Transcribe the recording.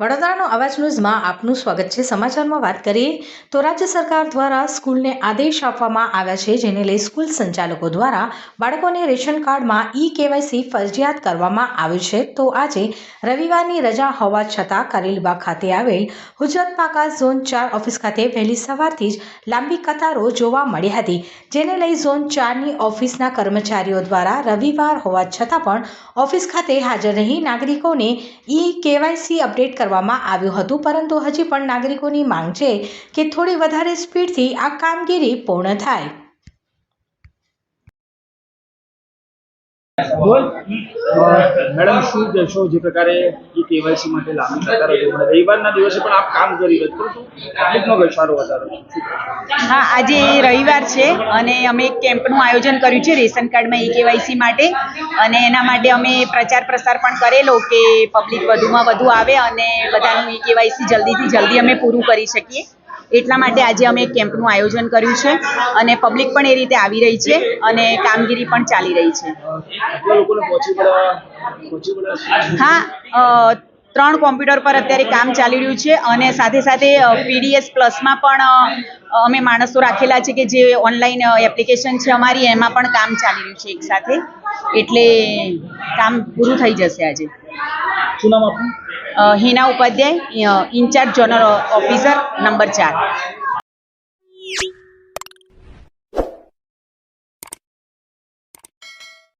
વડોદરાનો અવાજ ન્યૂઝમાં આપનું સ્વાગત છે. સમાચારમાં વાત કરીએ તો રાજ્ય સરકાર દ્વારા સ્કૂલને આદેશ આપવામાં આવ્યા છે, જેને લઈ સ્કૂલ સંચાલકો દ્વારા બાળકોને રેશન કાર્ડમાં ઈ કેવાયસી ફરજિયાત કરવામાં આવ્યું છે. તો આજે રવિવારની રજા હોવા છતાં કરેલબા ખાતે આવેલ ગુજરાત પાકા ઝોન ચાર ઓફિસ ખાતે વહેલી સવારથી જ લાંબી કતારો જોવા મળી હતી, જેને લઈ ઝોન ચારની ઓફિસના કર્મચારીઓ દ્વારા રવિવાર હોવા છતાં પણ ઓફિસ ખાતે હાજર રહી નાગરિકોને ઈ કેવાયસી અપડેટ કરવામાં આવ્યું હતું, પરંતુ હજી પણ નાગરિકોની માંગ છે કે થોડી વધારે સ્પીડથી આ કામગીરી પૂર્ણ થાય. મેડમ, શું કહેશો જે પ્રકારે ઈ કેવાયસી માટે લાંબી કતારો રવિવારના દિવસે પણ આપ કામ કરી રહ્યા પરંતુ પબ્લિકનો ઘસારો વધારો હા, આજે રવિવાર છે અને અમે એક કેમ્પનું આયોજન કર્યું છે રેશન કાર્ડમાં ઈ કેવાયસી માટે. અને એના માટે અમે પ્રચાર પ્રસાર પણ કરેલો કે પબ્લિક વધુમાં વધુ આવે અને બધાનું ઈ કેવાયસી જલ્દીથી જલ્દી અમે પૂરું કરી શકીએ. એટલા માટે આજે અમે કેમ્પનું આયોજન કર્યું છે અને પબ્લિક પણ એ રીતે આવી રહી છે અને કામગીરી પણ ચાલી રહી છે. હા ત્રણ કોમ્પ્યુટર પર અત્યારે કામ ચાલી રહ્યું છે અને સાથે સાથે પીડીએસ પ્લસમાં પણ અમે માણસો રાખેલા છે કે જે ઓનલાઈન એપ્લિકેશન છે અમારી એમાં પણ કામ ચાલી રહ્યું છે એકસાથે એટલે કામ પૂરું થઈ જશે આજે. શું નામ આપનું? Hina Upadhyay incharge zonal officer number ચાર.